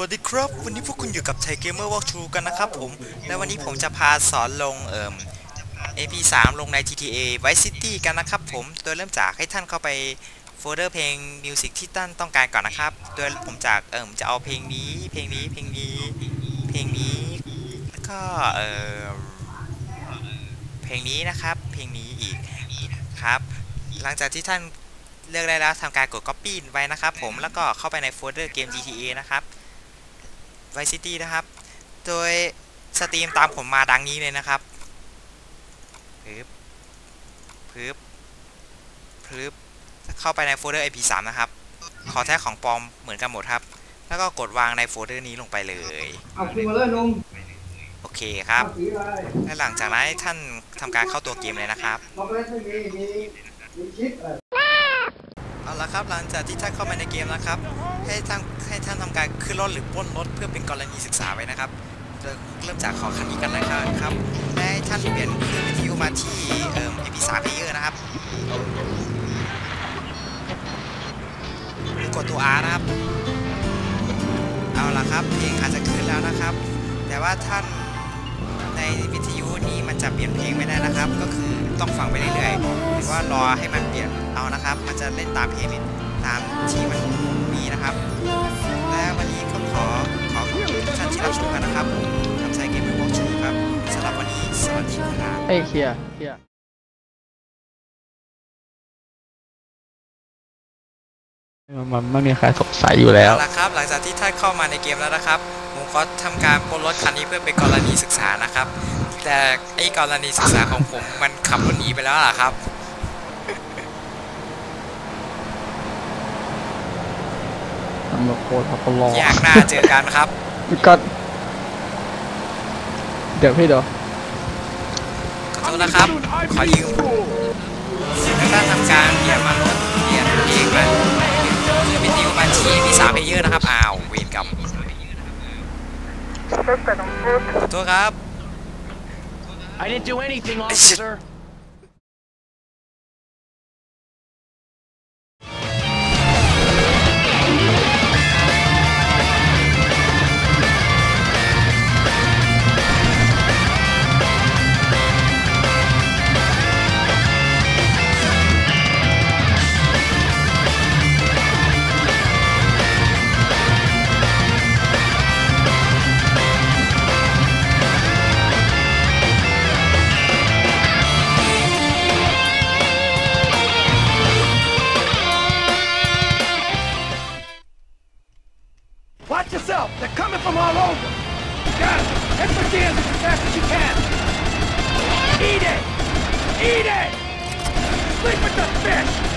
วัสดีครับ วันนี้พวกคุณอยู่กับไทเกมเมอร์วอล์กชูกันนะครับผม และวันนี้ผมจะพาสอนลงเอ่ม AP3 ลงใน GTA Vice City กันนะครับผม โดยเริ่มจากให้ท่านเข้าไปโฟลเดอร์เพลงมิวสิกที่ท่านต้องการก่อนนะครับ โดยผมจากเอ่มจะเอาเพลงนี้ เพลงนี้ เพลงนี้ เพลงนี้ แล้วก็เอ่อ เพลงนี้นะครับ เพลงนี้อีกครับ หลังจากที่ท่านเลือกได้แล้วทำการกด Copy ไว้นะครับผม แล้วก็เข้าไปในโฟลเดอร์เกม GTA นะครับ Vice City นะครับ โดยสตรีมตามผมมาดังนี้เลยนะครับพึบพึบพึบเข้าไปในโฟลเดอร์ IP3 นะครับ ขอแท้ของปลอมเหมือนกันหมดครับ แล้วก็กดวางในโฟลเดอร์นี้ลงไปเลยเอาคืนมาเลยนุ่มโอเคครับเอาสีอะไรและหลังจากนั้นให้ท่านทำการเข้าตัวเกมเลยนะครับ ล็อกเล่นะครับ หลังจากที่ท่านเข้ามาในเกมนะครับ ให้ท่านให้ท่านทำการขึ้นรถหรือป้นรถเพื่อเป็นกรณีศึกษาไว้นะครับโดยเริ่มจากขอคันนี้กันนะครับและท่านเปลี่ยนคลื่นวิทยุมาที่เอ่อ MP3 player นะครับกดตัว R นะครับ เอาละครับเพลงอาจจะขึ้นแล้วนะครับ แต่ว่าท่านในวิทยุนี้มันจะเปลี่ยนเพลงไม่ได้นะครับ ก็คือ ต้องฟังไปเรื่อยๆหรือว่ารอให้มันเปลี่ยนเอานะครับ มันจะเล่นตามเพลงตามที่มันมีนะครับ และวันนี้ก็ขอขอขอบคุณทุกท่านที่รับชมกันนะครับผมทำใจเกมเป็นวอล์กชูครับสำหรับวันนี้สวัสดีครับเอ้ยเคลียร์เคลียร์มันมันไม่มีใครสงสัยอยู่แล้วเอาละครับ หลังจากที่ท่านเข้ามาในเกมแล้วนะครับผม ขอทำการปล้นรถคันนี้เพื่อเป็นกรณีศึกษานะครับ แต่ไอ้กรณีศึกษาของผมมันขับรถหนีไปแล้วล่ะครับตำรวจโคตรเขารออยากหน้าเจอกันครับก็เดี๋ยวพี่เดี๋ยวขอโทษนะครับ ขอยืมแล้วก็ทำการเปลี่ยนมาลดเปลี่ยนเองมาคือวิทยุมาที่มีสามเพลเยอร์นะครับ อ้าวเวรกรรมขอโทษครับ I didn't do anything, officer. All over. Got it. Hit the gears as fast as you can. Eat it. Eat it. Sleep with the fish.